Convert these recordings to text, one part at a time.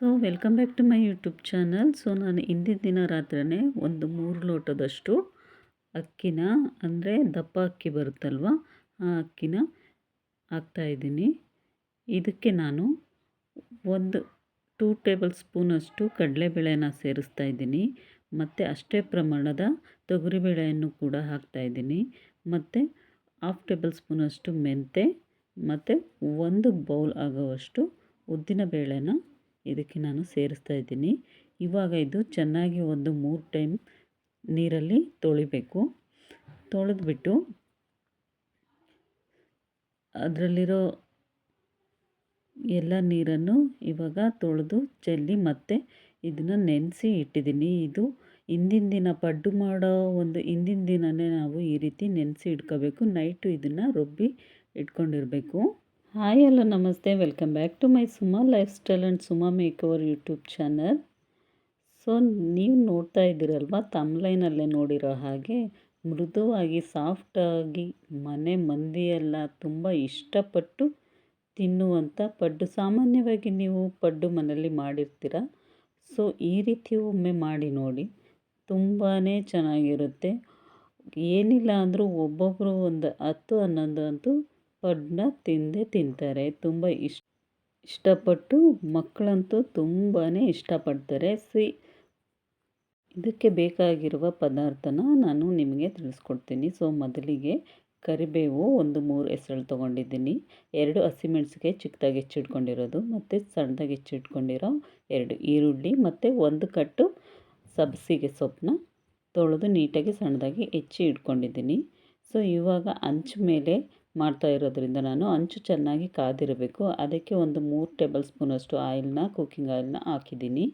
So welcome back to my YouTube channel so ನಾನು ಹಿಂದಿನ ದಿನ ರಾತ್ರಿಯೇ ಒಂದು ಮೂರು ಲೋಟದಷ್ಟು ಅಕ್ಕಿನ, ಅಂದರೆ ದಪ್ಪ ಅಕ್ಕಿ ಬರುತ್ತಲ್ವ, ಆ ಅಕ್ಕಿನ ಹಾಕ್ತಾಯಿದ್ದೀನಿ ಇದಕ್ಕೆ ನಾನು ಒಂದು ಟೂ ಟೇಬಲ್ ಸ್ಪೂನಷ್ಟು ಕಡಲೆಬೇಳೆನ ಸೇರಿಸ್ತಾ ಇದ್ದೀನಿ. ಮತ್ತು ಅಷ್ಟೇ ಪ್ರಮಾಣದ ತೊಗರಿಬೇಳೆಯನ್ನು ಕೂಡ ಹಾಕ್ತಾಯಿದ್ದೀನಿ ಮತ್ತು ಹಾಫ್ ಟೇಬಲ್ ಸ್ಪೂನಷ್ಟು ಮೆಂತೆ, ಮತ್ತು ಒಂದು ಬೌಲ್ ಆಗೋವಷ್ಟು ಉದ್ದಿನ ಬೇಳೆನ ಇದಕ್ಕೆ ನಾನು ಸೇರಿಸ್ತಾ ಇದ್ದೀನಿ. ಇವಾಗ ಇದು ಚೆನ್ನಾಗಿ ಒಂದು ಮೂರು ಟೈಮ್ ನೀರಲ್ಲಿ ತೊಳಿಬೇಕು. ತೊಳೆದ್ಬಿಟ್ಟು ಅದರಲ್ಲಿರೋ ಎಲ್ಲ ನೀರನ್ನು ಇವಾಗ ತೊಳೆದು ಚೆಲ್ಲಿ ಮತ್ತೆ ಇದನ್ನು ನೆನೆಸಿ ಇಟ್ಟಿದ್ದೀನಿ. ಇದು ಹಿಂದಿನ ದಿನ ಪಡ್ಡು ಮಾಡೋ ಒಂದು ಹಿಂದಿನ ದಿನವೇ ನಾವು ಈ ರೀತಿ ನೆನೆಸಿ ಇಟ್ಕೋಬೇಕು. ನೈಟು ಇದನ್ನು ರುಬ್ಬಿ ಇಟ್ಕೊಂಡಿರಬೇಕು. ಹಾಯ್, ಹಲೋ, ನಮಸ್ತೆ. Welcome back to my Suma lifestyle and Suma makeover YouTube channel so ನೀವು ನೋಡ್ತಾ ಇದ್ದೀರಲ್ವ? ತಮ್ಲೈನಲ್ಲೇ ನೋಡಿರೋ ಹಾಗೆ ಮೃದುವಾಗಿ ಸಾಫ್ಟಾಗಿ ಮನೆ ಮಂದಿಯೆಲ್ಲ ತುಂಬ ಇಷ್ಟಪಟ್ಟು ತಿನ್ನುವಂಥ ಪಡ್ಡು ಸಾಮಾನ್ಯವಾಗಿ ನೀವು ಪಡ್ಡು ಮನೆಯಲ್ಲಿ ಮಾಡಿರ್ತೀರ? ಸೊ ಈ ರೀತಿ ಒಮ್ಮೆ ಮಾಡಿ ನೋಡಿ. ತುಂಬಾ ಚೆನ್ನಾಗಿರುತ್ತೆ. ಏನಿಲ್ಲ ಅಂದರೂ ಒಬ್ಬೊಬ್ಬರು ಒಂದು ಹತ್ತು, ಹನ್ನೊಂದು ಅಂತೂ ಪಡ್ಡನ್ನ ತಿಂದೇ ತಿಂತಾರೆ. ತುಂಬ ಇಷ್ಟ ಇಷ್ಟಪಟ್ಟು ಮಕ್ಕಳಂತೂ ತುಂಬಾ ಇಷ್ಟಪಡ್ತಾರೆ. ಸಿ, ಇದಕ್ಕೆ ಬೇಕಾಗಿರುವ ಪದಾರ್ಥನ ನಾನು ನಿಮಗೆ ತಿಳಿಸ್ಕೊಡ್ತೀನಿ. ಸೊ, ಮೊದಲಿಗೆ ಕರಿಬೇವು ಒಂದು ಮೂರು ಹೆಸರು ತೊಗೊಂಡಿದ್ದೀನಿ. ಎರಡು ಹಸಿಮೆಣಸಿಗೆ ಚಿಕ್ಕದಾಗಿ ಹೆಚ್ಚಿಟ್ಕೊಂಡಿರೋದು ಮತ್ತು ಸಣ್ಣದಾಗಿ ಹೆಚ್ಚಿಟ್ಕೊಂಡಿರೋ ಎರಡು ಈರುಳ್ಳಿ ಮತ್ತು ಒಂದು ಕಟ್ಟು ಸಬ್ಸಿಗೆ ಸೊಪ್ಪನ್ನ ತೊಳೆದು ನೀಟಾಗಿ ಸಣ್ಣದಾಗಿ ಹೆಚ್ಚಿ ಇಟ್ಕೊಂಡಿದ್ದೀನಿ. ಸೊ, ಇವಾಗ ಮೇಲೆ ಮಾಡ್ತಾ ಇರೋದ್ರಿಂದ ನಾನು ಅಂಚು ಚೆನ್ನಾಗಿ ಕಾದಿರಬೇಕು. ಅದಕ್ಕೆ ಒಂದು ಮೂರು ಟೇಬಲ್ ಸ್ಪೂನಷ್ಟು ಆಯಿಲ್ನ ಕುಕ್ಕಿಂಗ್ ಆಯಿಲ್ನ ಹಾಕಿದ್ದೀನಿ.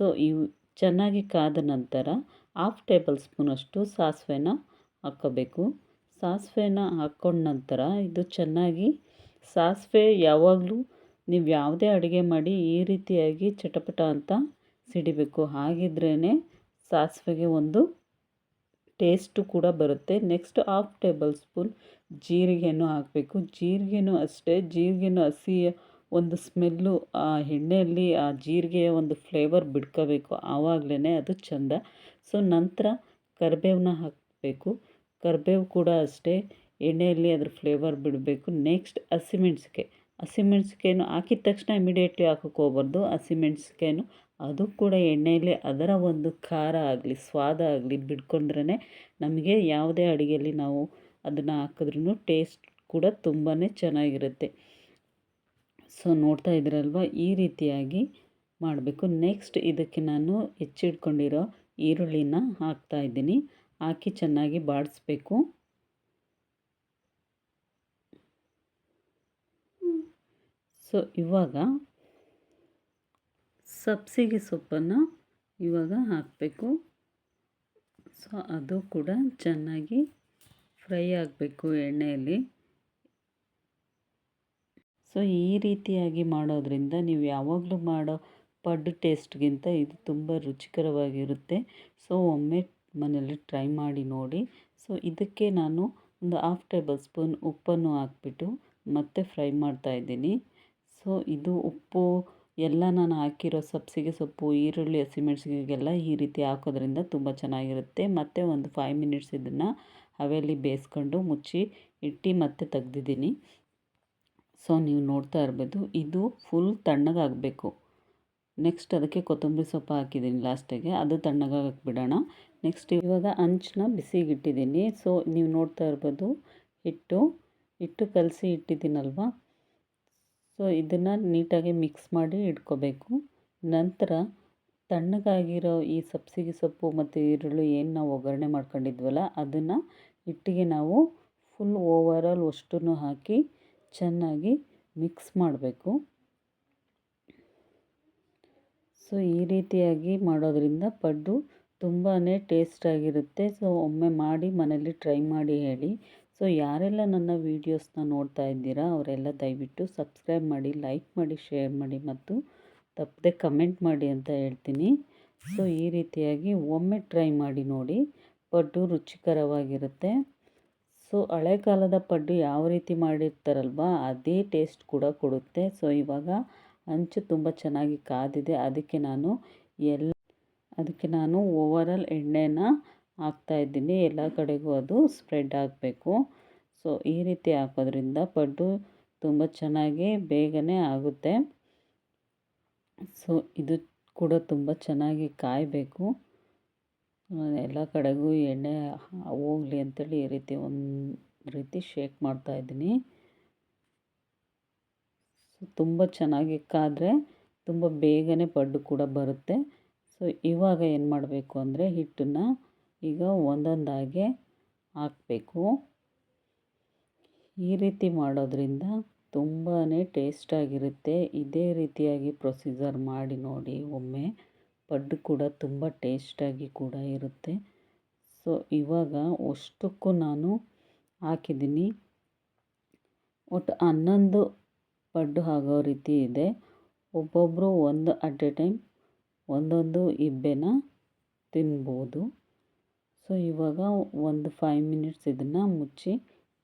ಸೊ, ಇವು ಚೆನ್ನಾಗಿ ಕಾದ ನಂತರ ಹಾಫ್ ಟೇಬಲ್ ಸ್ಪೂನಷ್ಟು ಸಾಸಿವೆನ ಹಾಕ್ಕೋಬೇಕು. ಸಾಸಿವೆನ ಹಾಕ್ಕೊಂಡ ನಂತರ ಇದು ಚೆನ್ನಾಗಿ ಸಾಸಿವೆ ಯಾವಾಗಲೂ ನೀವು ಯಾವುದೇ ಅಡುಗೆ ಮಾಡಿ ಈ ರೀತಿಯಾಗಿ ಚಟಪಟ ಅಂತ ಸಿಡಿಬೇಕು. ಹಾಗಿದ್ರೇ ಸಾಸಿವೆಗೆ ಒಂದು ಟೇಸ್ಟು ಕೂಡ ಬರುತ್ತೆ. ನೆಕ್ಸ್ಟ್ ಹಾಫ್ ಟೇಬಲ್ ಸ್ಪೂನ್ ಜೀರಿಗೆನೂ ಹಾಕಬೇಕು. ಜೀರಿಗೆನೂ ಅಷ್ಟೇ, ಜೀರಿಗೆನೂ ಹಸಿ ಒಂದು ಸ್ಮೆಲ್ಲು, ಆ ಎಣ್ಣೆಯಲ್ಲಿ ಆ ಜೀರಿಗೆಯ ಒಂದು ಫ್ಲೇವರ್ ಬಿಡ್ಕೋಬೇಕು. ಆವಾಗಲೇ ಅದು ಚೆಂದ. ಸೊ, ನಂತರ ಕರಿಬೇವನ್ನ ಹಾಕಬೇಕು. ಕರಿಬೇವು ಕೂಡ ಅಷ್ಟೇ, ಎಣ್ಣೆಯಲ್ಲಿ ಅದ್ರ ಫ್ಲೇವರ್ ಬಿಡಬೇಕು. ನೆಕ್ಸ್ಟ್ ಹಸಿಮೆಣ್ಸಿಕಾಯಿ ಹಸಿಮೆಣ್ಸಿಕಾಯನ್ನು ಹಾಕಿದ ತಕ್ಷಣ ಇಮಿಡಿಯೇಟ್ಲಿ ಹಾಕೋಕ್ಕೆ ಹೋಗ್ಬಾರ್ದು. ಹಸಿಮೆಣ್ಸಿಕಾಯನ್ನು ಅದು ಕೂಡ ಎಣ್ಣೆಯಲ್ಲಿ ಅದರ ಒಂದು ಖಾರ ಆಗಲಿ, ಸ್ವಾದ ಆಗಲಿ ಬಿಡ್ಕೊಂಡ್ರೇ ನಮಗೆ ಯಾವುದೇ ಅಡುಗೆಯಲ್ಲಿ ನಾವು ಅದನ್ನು ಹಾಕಿದ್ರೂ ಟೇಸ್ಟ್ ಕೂಡ ತುಂಬಾ ಚೆನ್ನಾಗಿರುತ್ತೆ. ಸೊ ನೋಡ್ತಾ ಇದ್ದೀರಲ್ವ? ಈ ರೀತಿಯಾಗಿ ಮಾಡಬೇಕು. ನೆಕ್ಸ್ಟ್ ಇದಕ್ಕೆ ನಾನು ಹೆಚ್ಚಿಟ್ಕೊಂಡಿರೋ ಈರುಳ್ಳಿನ ಹಾಕ್ತಾ ಇದ್ದೀನಿ. ಹಾಕಿ ಚೆನ್ನಾಗಿ ಬಾಡಿಸ್ಬೇಕು. ಸೊ ಇವಾಗ ಸಬ್ಸಿಗೆ ಸೊಪ್ಪನ್ನು ಇವಾಗ ಹಾಕಬೇಕು. ಸೊ ಅದು ಕೂಡ ಚೆನ್ನಾಗಿ ಫ್ರೈ ಆಗಬೇಕು ಎಣ್ಣೆಯಲ್ಲಿ. ಸೊ, ಈ ರೀತಿಯಾಗಿ ಮಾಡೋದ್ರಿಂದ ನೀವು ಯಾವಾಗಲೂ ಮಾಡೋ ಪಡ್ಡು ಟೇಸ್ಟ್ಗಿಂತ ಇದು ತುಂಬ ರುಚಿಕರವಾಗಿರುತ್ತೆ. ಸೊ, ಒಮ್ಮೆ ಮನೆಯಲ್ಲಿ ಟ್ರೈ ಮಾಡಿ ನೋಡಿ. ಸೊ, ಇದಕ್ಕೆ ನಾನು ಒಂದು ಹಾಫ್ ಟೇಬಲ್ ಸ್ಪೂನ್ ಉಪ್ಪನ್ನು ಹಾಕ್ಬಿಟ್ಟು ಮತ್ತೆ ಫ್ರೈ ಮಾಡ್ತಾಯಿದ್ದೀನಿ ಸೊ, ಇದು ಉಪ್ಪು ಎಲ್ಲ ನಾನು ಹಾಕಿರೋ ಸಬ್ಸಿಗೆ ಸೊಪ್ಪು, ಈರುಳ್ಳಿ ಹಸಿಮೆಣ್ಸಿಗೆಲ್ಲ ಈ ರೀತಿ ಹಾಕೋದ್ರಿಂದ ತುಂಬ ಚೆನ್ನಾಗಿರುತ್ತೆ. ಮತ್ತು ಒಂದು ಫೈವ್ ಮಿನಿಟ್ಸ್ ಇದನ್ನು ಹವೆಯಲ್ಲಿ ಬೇಯಿಸ್ಕೊಂಡು ಮುಚ್ಚಿ ಇಟ್ಟು ಮತ್ತೆ ತೆಗ್ದಿದ್ದೀನಿ. ಸೊ ನೀವು ನೋಡ್ತಾ ಇರ್ಬೋದು, ಇದು ಫುಲ್ ತಣ್ಣಗಾಗಬೇಕು. ನೆಕ್ಸ್ಟ್ ಅದಕ್ಕೆ ಕೊತ್ತಂಬರಿ ಸೊಪ್ಪು ಹಾಕಿದ್ದೀನಿ ಲಾಸ್ಟಿಗೆ ಅದು ತಣ್ಣಗಾಗಕ್ಕೆ ಬಿಡೋಣ ನೆಕ್ಸ್ಟ್ ಇವಾಗ ಹಂಚನ್ನ ಬಿಸಿಗಿಟ್ಟಿದ್ದೀನಿ. ಸೊ ನೀವು ನೋಡ್ತಾ ಇರ್ಬೋದು, ಹಿಟ್ಟು ಹಿಟ್ಟು ಕಲಸಿ ಇಟ್ಟಿದ್ದೀನಲ್ವ? ಸೊ, ಇದನ್ನು ನೀಟಾಗಿ ಮಿಕ್ಸ್ ಮಾಡಿ ಇಟ್ಕೋಬೇಕು. ನಂತರ ತಣ್ಣಗಾಗಿರೋ ಈ ಸಬ್ಸಿಗೆ ಸೊಪ್ಪು ಮತ್ತು ಈರುಳ್ಳಿ ಏನು ನಾವು ಒಗ್ಗರಣೆ ಮಾಡ್ಕೊಂಡಿದ್ವಲ್ಲ, ಅದನ್ನು ಹಿಟ್ಟಿಗೆ ನಾವು ಫುಲ್ ಓವರಾಲ್ ಅಷ್ಟನ್ನು ಹಾಕಿ ಚೆನ್ನಾಗಿ ಮಿಕ್ಸ್ ಮಾಡಬೇಕು. ಸೊ, ಈ ರೀತಿಯಾಗಿ ಮಾಡೋದ್ರಿಂದ ಪಡ್ಡು ತುಂಬಾ ಟೇಸ್ಟಾಗಿರುತ್ತೆ ಸೊ, ಒಮ್ಮೆ ಮಾಡಿ ಮನೇಲಿ ಟ್ರೈ ಮಾಡಿ ಹೇಳಿ. ಸೊ, ಯಾರೆಲ್ಲ ನನ್ನ ವೀಡಿಯೋಸ್ನ ನೋಡ್ತಾ ಇದ್ದೀರಾ, ಅವರೆಲ್ಲ ದಯವಿಟ್ಟು ಸಬ್ಸ್ಕ್ರೈಬ್ ಮಾಡಿ, ಲೈಕ್ ಮಾಡಿ, ಶೇರ್ ಮಾಡಿ ಮತ್ತು ತಪ್ಪದೆ ಕಮೆಂಟ್ ಮಾಡಿ ಅಂತ ಹೇಳ್ತೀನಿ. ಸೊ, ಈ ರೀತಿಯಾಗಿ ಒಮ್ಮೆ ಟ್ರೈ ಮಾಡಿ ನೋಡಿ, ಪಡ್ಡು ರುಚಿಕರವಾಗಿರುತ್ತೆ. ಸೊ ಹಳೆ ಕಾಲದ ಪಡ್ಡು ಯಾವ ರೀತಿ ಮಾಡಿರ್ತಾರಲ್ವ, ಅದೇ ಟೇಸ್ಟ್ ಕೂಡ ಕೊಡುತ್ತೆ. ಸೊ, ಇವಾಗ ಅಂಚು ತುಂಬ ಚೆನ್ನಾಗಿ ಕಾದಿದೆ. ಅದಕ್ಕೆ ನಾನು ಎಲ್ಲ, ಅದಕ್ಕೆ ನಾನು ಓವರಾಲ್ ಎಣ್ಣೆನ ಹಾಕ್ತಾಯಿದ್ದೀನಿ ಎಲ್ಲ ಕಡೆಗೂ ಅದು ಸ್ಪ್ರೆಡ್ ಆಗಬೇಕು. ಸೊ ಈ ರೀತಿ ಹಾಕೋದ್ರಿಂದ ಪಡ್ಡು ತುಂಬ ಚೆನ್ನಾಗಿ ಬೇಗನೆ ಆಗುತ್ತೆ. ಸೊ ಇದು ಕೂಡ ತುಂಬ ಚೆನ್ನಾಗಿ ಕಾಯಬೇಕು. ಎಲ್ಲ ಕಡೆಗೂ ಎಣ್ಣೆ ಹೋಗಲಿ ಅಂತೇಳಿ ಈ ರೀತಿ ಒಂದು ರೀತಿ ಶೇಕ್ ಮಾಡ್ತಾಯಿದ್ದೀನಿ ಸೊ ತುಂಬ ಚೆನ್ನಾಗಿ ಕಾದರೆ ತುಂಬ ಬೇಗನೆ ಪಡ್ಡು ಕೂಡ ಬರುತ್ತೆ. ಸೊ ಇವಾಗ ಏನು ಮಾಡಬೇಕು ಅಂದರೆ ಹಿಟ್ಟನ್ನು ಈಗ ಒಂದೊಂದಾಗೆ ಹಾಕಬೇಕು. ಈ ರೀತಿ ಮಾಡೋದ್ರಿಂದ ತುಂಬಾ ಟೇಸ್ಟಾಗಿರುತ್ತೆ ಇದೇ ರೀತಿಯಾಗಿ ಪ್ರೊಸೀಜರ್ ಮಾಡಿ ನೋಡಿ. ಒಮ್ಮೆ ಪಡ್ಡು ಕೂಡ ತುಂಬ ಟೇಸ್ಟಾಗಿ ಕೂಡ ಇರುತ್ತೆ. ಸೊ ಇವಾಗ ಅಷ್ಟಕ್ಕೂ ನಾನು ಹಾಕಿದ್ದೀನಿ. ಒಟ್ಟು ಹನ್ನೊಂದು ಪಡ್ಡು ಆಗೋ ರೀತಿ ಇದೆ. ಒಬ್ಬೊಬ್ಬರು ಒಂದು ಅಟ್ ಎ ಟೈಮ್ ಒಂದೊಂದು ಇಬ್ಬೆನ ತಿನ್ಬೋದು. ಸೊ ಇವಾಗ ಒಂದು ಫೈವ್ ಮಿನಿಟ್ಸ್ ಇದನ್ನು ಮುಚ್ಚಿ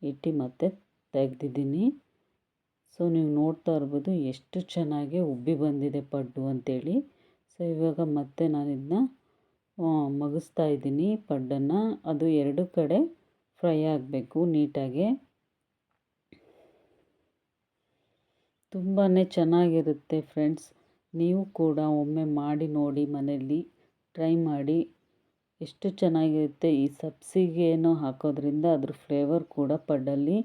ಇಟ್ಟು ಮತ್ತೆ ತೆಗೆದಿದ್ದೀನಿ. ಸೊ ನೀವು ನೋಡ್ತಾ ಇರ್ಬೋದು ಎಷ್ಟು ಚೆನ್ನಾಗಿ ಉಬ್ಬಿ ಬಂದಿದೆ ಪಡ್ಡು ಅಂತೇಳಿ. ಸೊ ಇವಾಗ ಮತ್ತೆ ನಾನು ಇದನ್ನ ಮಗಿಸ್ತಾ ಇದ್ದೀನಿ ಪಡ್ಡನ್ನು. ಅದು ಎರಡು ಕಡೆ ಫ್ರೈ ಆಗಬೇಕು ನೀಟಾಗಿ. ತುಂಬಾ ಚೆನ್ನಾಗಿರುತ್ತೆ ಫ್ರೆಂಡ್ಸ್. ನೀವು ಕೂಡ ಒಮ್ಮೆ ಮಾಡಿ ನೋಡಿ ಮನೆಯಲ್ಲಿ, ಟ್ರೈ ಮಾಡಿ. ಎಷ್ಟು ಚೆನ್ನಾಗಿರುತ್ತೆ ಈ ಸಬ್ಸಿಗೆಯನ್ನು ಹಾಕೋದ್ರಿಂದ ಅದ್ರ ಫ್ಲೇವರ್ ಕೂಡ ಪಡ್ಡಲ್ಲಿ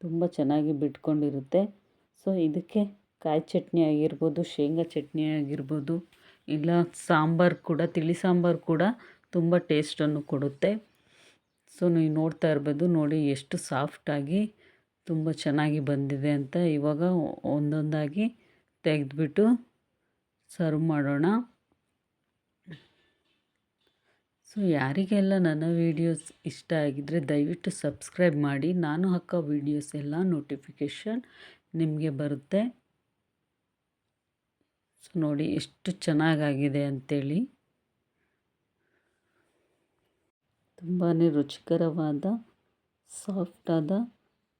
ತುಂಬ ಚೆನ್ನಾಗಿ ಬಿಟ್ಕೊಂಡಿರುತ್ತೆ. ಸೊ ಇದಕ್ಕೆ ಕಾಯಿ ಚಟ್ನಿ ಆಗಿರ್ಬೋದು, ಶೇಂಗಾ ಚಟ್ನಿ ಆಗಿರ್ಬೋದು, ಇಲ್ಲ ಸಾಂಬಾರು ಕೂಡ, ತಿಳಿ ಸಾಂಬಾರು ಕೂಡ ತುಂಬ ಟೇಸ್ಟನ್ನು ಕೊಡುತ್ತೆ. ಸೊ ನೀವು ನೋಡ್ತಾ ಇರ್ಬೋದು, ನೋಡಿ ಎಷ್ಟು ಸಾಫ್ಟಾಗಿ ತುಂಬ ಚೆನ್ನಾಗಿ ಬಂದಿದೆ ಅಂತ ಇವಾಗ ಒಂದೊಂದಾಗಿ ತೆಗೆದ್ಬಿಟ್ಟು ಸರ್ವ್ ಮಾಡೋಣ. ಸೊ ಯಾರಿಗೆಲ್ಲ ನನ್ನ ವೀಡಿಯೋಸ್ ಇಷ್ಟ ಆಗಿದ್ದರೆ ದಯವಿಟ್ಟು ಸಬ್ಸ್ಕ್ರೈಬ್ ಮಾಡಿ. ನಾನು ಹಾಕೋ ವೀಡಿಯೋಸ್ ಎಲ್ಲ ನೋಟಿಫಿಕೇಷನ್ ನಿಮಗೆ ಬರುತ್ತೆ. ಸೊ ನೋಡಿ ಎಷ್ಟು ಚೆನ್ನಾಗಾಗಿದೆ ಅಂಥೇಳಿ ತುಂಬಾ ರುಚಿಕರವಾದ ಸಾಫ್ಟಾದ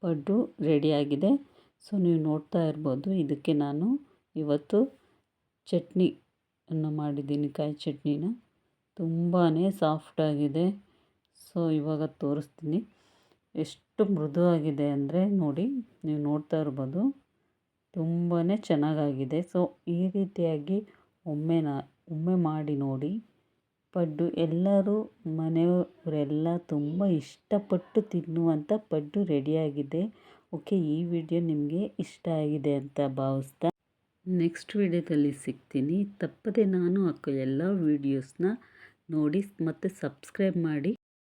ಪಡ್ಡು ರೆಡಿಯಾಗಿದೆ ಸೊ ನೀವು ನೋಡ್ತಾ ಇರ್ಬೋದು. ಇದಕ್ಕೆ ನಾನು ಇವತ್ತು ಚಟ್ನಿ ಅನ್ನು ಮಾಡಿದ್ದೀನಿ, ಕಾಯಿ ಚಟ್ನಿನ. ತುಂಬಾ ಸಾಫ್ಟಾಗಿದೆ ಸೊ, ಇವಾಗ ತೋರಿಸ್ತೀನಿ. ಎಷ್ಟು ಮೃದುವಾಗಿದೆ ಅಂದರೆ ನೋಡಿ, ನೀವು ನೋಡ್ತಾ ಇರ್ಬೋದು ತುಂಬಾ ಚೆನ್ನಾಗಾಗಿದೆ. ಸೊ, ಈ ರೀತಿಯಾಗಿ ಒಮ್ಮೆ ನಾ, ಒಮ್ಮೆ ಮಾಡಿ ನೋಡಿ. ಪಡ್ಡು ಎಲ್ಲರೂ ಮನೆಯವರೆಲ್ಲ ತುಂಬ ಇಷ್ಟಪಟ್ಟು ತಿನ್ನುವಂಥ ಪಡ್ಡು ರೆಡಿಯಾಗಿದೆ. ಓಕೆ, ಈ ವಿಡಿಯೋ ನಿಮಗೆ ಇಷ್ಟ ಆಗಿದೆ ಅಂತ ಭಾವಿಸ್ತಾ. ನೆಕ್ಸ್ಟ್ ವಿಡಿಯೋದಲ್ಲಿ ಸಿಗ್ತೀನಿ. ತಪ್ಪದೆ ನಾನು ಅಕ್ಕ ಎಲ್ಲ ವೀಡಿಯೋಸ್ನ ನೋಡಿ ಮತ್ತು ಸಬ್ಸ್ಕ್ರೈಬ್ ಮಾಡಿ.